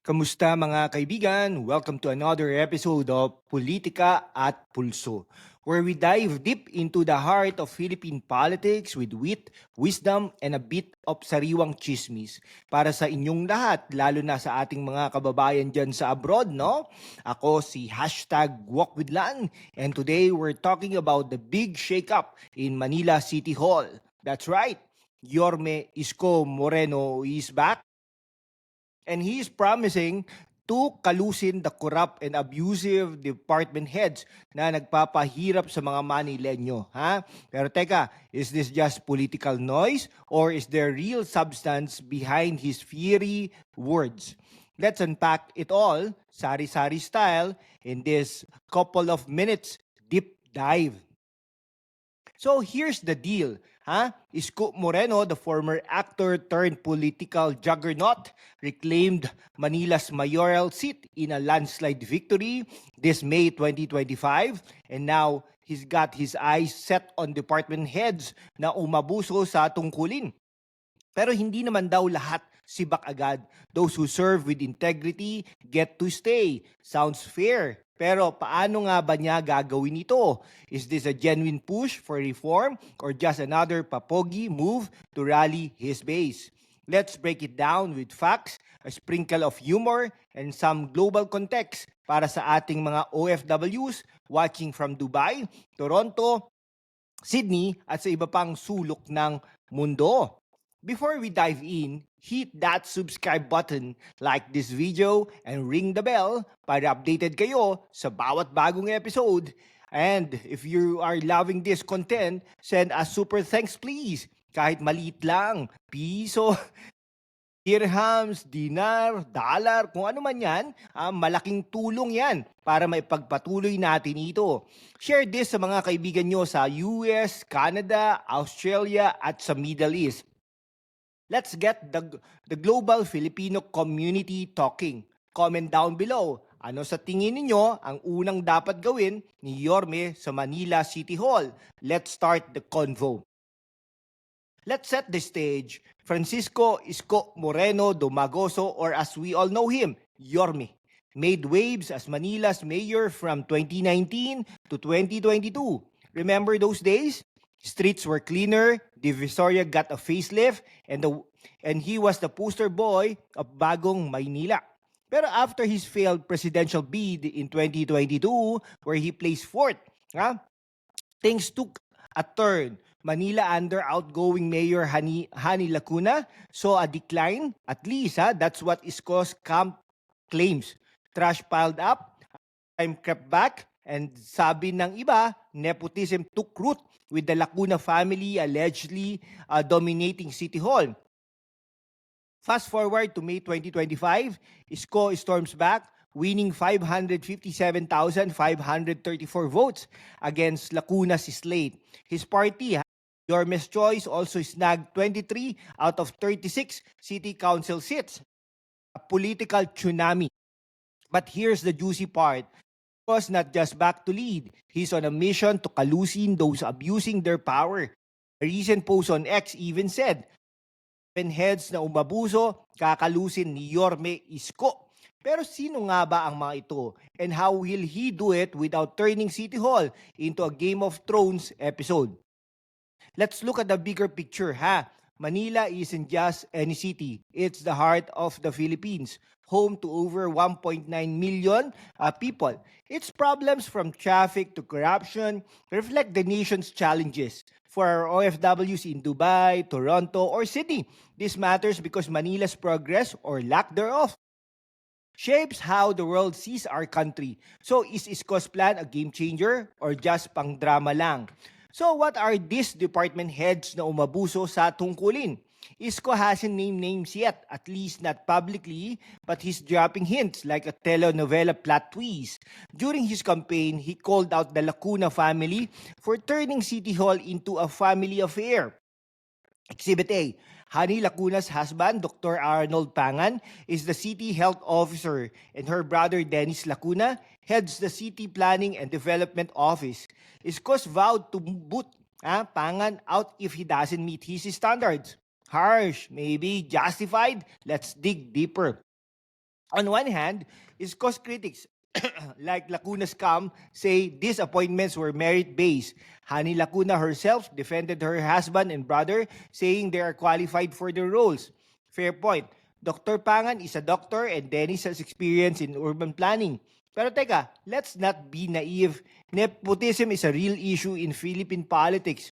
Kamusta mga kaibigan? Welcome to another episode of Politika at Pulso, where we dive deep into the heart of Philippine politics with wit, wisdom, and a bit of sariwang chismis para sa inyong lahat, lalo na sa ating mga kababayan dyan sa abroad, no? Ako si hashtag WalkWithLan, and today we're talking about the big shakeup in Manila City Hall. That's right, Yorme Isko Moreno is back and he is promising to kalusin the corrupt and abusive department heads na nagpapahirap sa mga Manilenyo. Ha? Pero teka, is this just political noise or is there real substance behind his fiery words? Let's unpack it all, sari-sari style, in this couple of minutes deep dive. So here's the deal. Ha? Isko Moreno, the former actor turned political juggernaut, reclaimed Manila's mayoral seat in a landslide victory this May 2025. And now, he's got his eyes set on department heads na umabuso sa tungkulin. Pero hindi naman daw lahat sibak agad. Those who serve with integrity get to stay. Sounds fair. Pero paano nga ba niya gagawin ito? Is this a genuine push for reform or just another papogi move to rally his base? Let's break it down with facts, a sprinkle of humor, and some global context para sa ating mga OFWs watching from Dubai, Toronto, Sydney at sa iba pang sulok ng mundo. Before we dive in, hit that subscribe button, like this video, and ring the bell para updated kayo sa bawat bagong episode. And if you are loving this content, send a super thanks please. Kahit maliit lang, piso, dirhams, dinar, dollar, kung ano man yan, ah, malaking tulong yan para maipagpatuloy natin ito. Share this sa mga kaibigan nyo sa US, Canada, Australia at sa Middle East. Let's get the, the global Filipino community talking. Comment down below. Ano sa tingin ninyo ang unang dapat gawin ni Yorme sa Manila City Hall? Let's start the convo. Let's set the stage. Francisco Isko Moreno Domagoso or as we all know him, Yorme, made waves as Manila's mayor from 2019 to 2022. Remember those days? Streets were cleaner, Divisoria got a facelift, and, the, and he was the poster boy of Bagong Maynila. Pero after his failed presidential bid in 2022, where he placed fourth, ha, things took a turn. Manila under outgoing Mayor Hani, Hani Lacuna saw a decline, at least ha, that's what Isko's camp claims. Trash piled up, time crept back, and sabi ng iba, nepotism took root with the Lacuna family allegedly uh, dominating City Hall. Fast forward to May 2025, Isko storms back, winning 557,534 votes against Lacuna's slate. His party, Yormes Choice, also snagged 23 out of 36 city council seats. A political tsunami. But here's the juicy part. Was not just back to lead. He's on a mission to kalusin those abusing their power. A recent post on X even said, seven heads na umabuso, kakalusin ni Yorme Isko. Pero sino nga ba ang mga ito? And how will he do it without turning City Hall into a Game of Thrones episode? Let's look at the bigger picture, ha? Manila isn't just any city. It's the heart of the Philippines, home to over 1.9 million uh, people. Its problems from traffic to corruption reflect the nation's challenges. For our OFWs in Dubai, Toronto, or Sydney, this matters because Manila's progress or lack thereof shapes how the world sees our country. So is Isko's plan a game changer or just pang drama lang? So what are these department heads na umabuso sa tungkulin? Isko hasn't named names yet, at least not publicly, but he's dropping hints like a telenovela plot twist. During his campaign, he called out the Lacuna family for turning City Hall into a family affair. Exhibit A. Hani Lacuna's husband, Dr. Arnold Pangan, is the city health officer, and her brother Dennis Lacuna heads the city planning and development office. Iskos vowed to boot ah, Pangan out if he doesn't meet his standards. Harsh, maybe justified. Let's dig deeper. On one hand, Isko's critics like Lacuna Scam say these appointments were merit-based. Hani Lacuna herself defended her husband and brother, saying they are qualified for the roles. Fair point. Dr. Pangan is a doctor and Dennis has experience in urban planning. Pero teka, let's not be naive. Nepotism is a real issue in Philippine politics.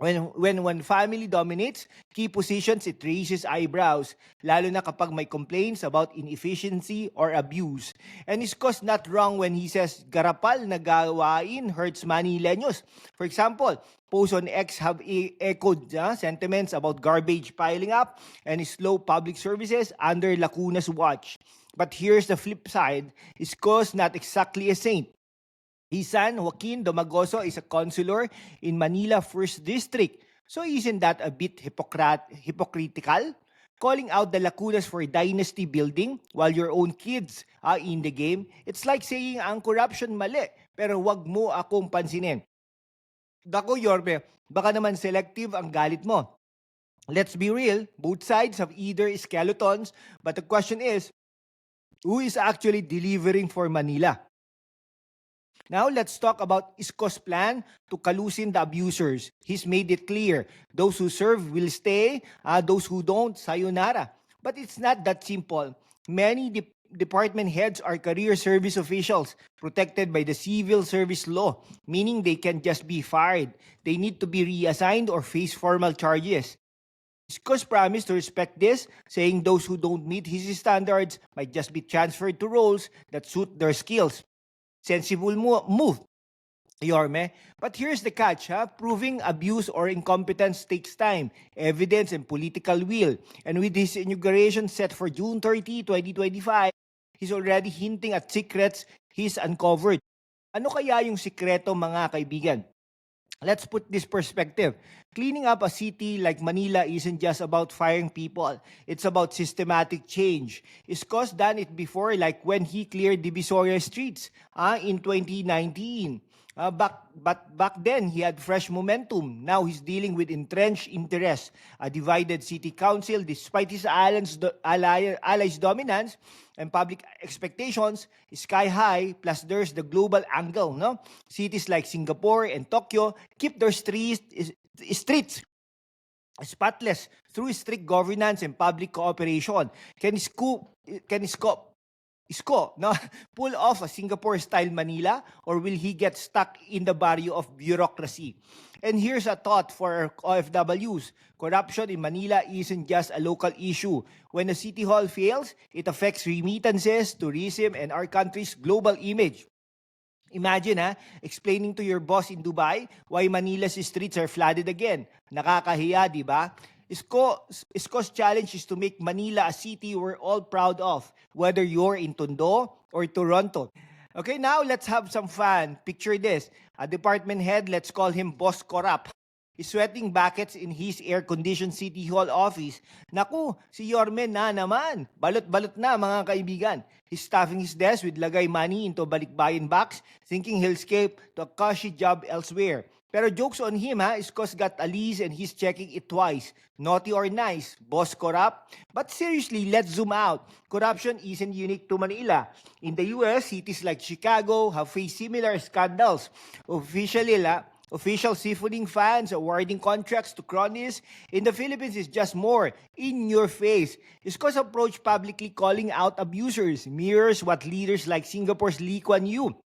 When, when one family dominates key positions, it raises eyebrows, lalo na kapag may complaints about inefficiency or abuse. And Isko's not wrong when he says garapal na gawain hurts Manileños. For example, posts on X have e- echoed ah, sentiments about garbage piling up and slow public services under Lacuna's watch. But here's the flip side. Isko's not exactly a saint. His son, Joaquin Domagoso, is a consular in Manila 1st District. So isn't that a bit hypocrat- hypocritical? Calling out the lacunas for dynasty building while your own kids are in the game, it's like saying ang corruption mali, pero wag mo akong pansinin. Dako, Yorme, baka naman selective ang galit mo. Let's be real, both sides have either skeletons, but the question is, who is actually delivering for Manila? Now, let's talk about Isko's plan to kalusin the abusers. He's made it clear. Those who serve will stay, uh, those who don't, sayonara. But it's not that simple. Many de- department heads are career service officials protected by the civil service law, meaning they can just be fired. They need to be reassigned or face formal charges. Isko's promised to respect this, saying those who don't meet his standards might just be transferred to roles that suit their skills sensible mo- move. Yorme. But here's the catch, ha? Proving abuse or incompetence takes time, evidence, and political will. And with his inauguration set for June 30, 2025, he's already hinting at secrets he's uncovered. Ano kaya yung sikreto mga kaibigan? Let's put this perspective. Cleaning up a city like Manila isn't just about firing people. It's about systematic change. Iskos done it before like when he cleared Divisoria streets ah, in 2019. Uh, back, but back then, he had fresh momentum. Now he's dealing with entrenched interests, a divided city council, despite his allies, do, ally, allies' dominance and public expectations sky high. Plus, there's the global angle. No, cities like Singapore and Tokyo keep their streets streets spotless through strict governance and public cooperation. Can Isko, can Isko Isko, no, pull off a Singapore-style Manila, or will he get stuck in the barrio of bureaucracy? And here's a thought for OFWs. Corruption in Manila isn't just a local issue. When a city hall fails, it affects remittances, tourism, and our country's global image. Imagine ha, explaining to your boss in Dubai why Manila's streets are flooded again. Nakakahiya, di ba? Isko, Isko's challenge is to make Manila a city we're all proud of, whether you're in Tondo or Toronto. Okay, now let's have some fun. Picture this. A department head, let's call him Boss Corrupt, is sweating buckets in his air-conditioned City Hall office. Naku, si Yorme na naman. Balot-balot na mga kaibigan. He's stuffing his desk with lagay money into balikbayan box, thinking he'll escape to a cushy job elsewhere. Pero jokes on him ha, Iskos got a lease and he's checking it twice. Naughty or nice, boss corrupt? But seriously, let's zoom out. Corruption isn't unique to Manila. In the US, cities like Chicago have faced similar scandals. Officially, la, official seafooding fans awarding contracts to cronies in the Philippines is just more in your face. Iskos approach publicly calling out abusers mirrors what leaders like Singapore's Lee Kuan Yew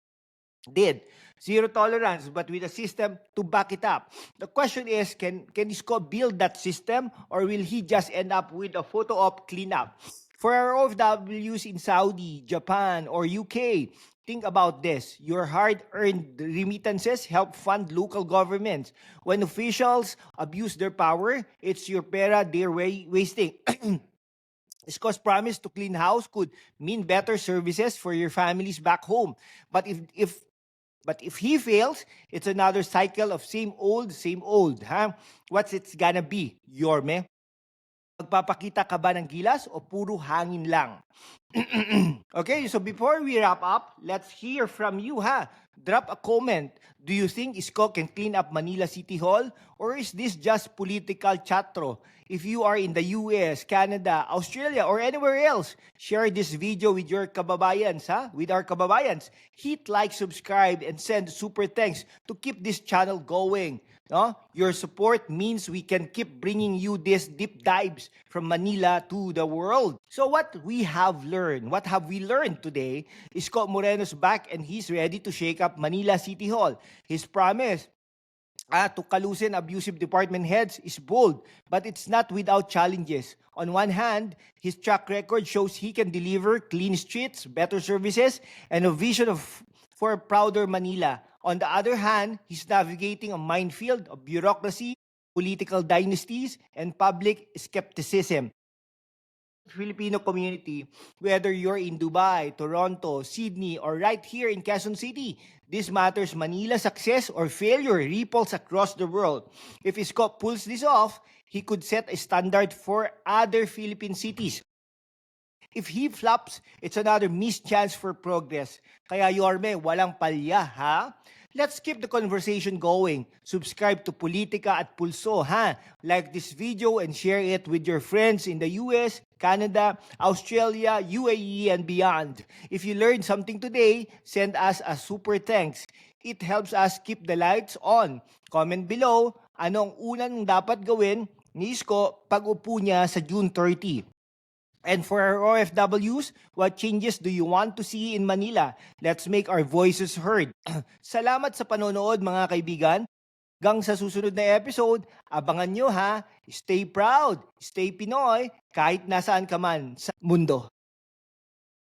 did. Zero tolerance, but with a system to back it up. The question is, can, can Isko build that system or will he just end up with a photo op cleanup? For our OFWs in Saudi, Japan, or UK, think about this. Your hard-earned remittances help fund local governments. When officials abuse their power, it's your pera they're wa- wasting. Isko's promise to clean house could mean better services for your families back home. But if if but if he fails, it's another cycle of same old, same old. Ha? What's it's gonna be, Yorme? Magpapakita ka ba ng gilas o puro hangin lang? okay, so before we wrap up, let's hear from you, ha? Drop a comment. Do you think Isko can clean up Manila City Hall? Or is this just political chatro? If you are in the US, Canada, Australia, or anywhere else, share this video with your kababayans, ha? With our kababayans. Hit like, subscribe, and send super thanks to keep this channel going. No? Your support means we can keep bringing you these deep dives from Manila to the world. So what we have learned, what have we learned today is Scott Moreno's back and he's ready to shake up Manila City Hall. His promise ah, to Kalusin abusive department heads is bold, but it's not without challenges. On one hand, his track record shows he can deliver clean streets, better services, and a vision of for a prouder Manila. On the other hand, he's navigating a minefield of bureaucracy, political dynasties, and public skepticism. Filipino community, whether you're in Dubai, Toronto, Sydney, or right here in Quezon City. This matters Manila's success or failure ripples across the world. If Isko pulls this off, he could set a standard for other Philippine cities. If he flops, it's another missed chance for progress. Kaya Yorme, walang palya, ha? Let's keep the conversation going. Subscribe to Politika at Pulso, ha? Like this video and share it with your friends in the US, Canada, Australia, UAE, and beyond. If you learned something today, send us a super thanks. It helps us keep the lights on. Comment below, anong unang dapat gawin ni Isko pag upo niya sa June 30. And for our OFWs, what changes do you want to see in Manila? Let's make our voices heard. Salamat sa panonood mga kaibigan. Hanggang sa susunod na episode, abangan nyo ha. Stay proud, stay Pinoy, kahit nasaan ka man sa mundo.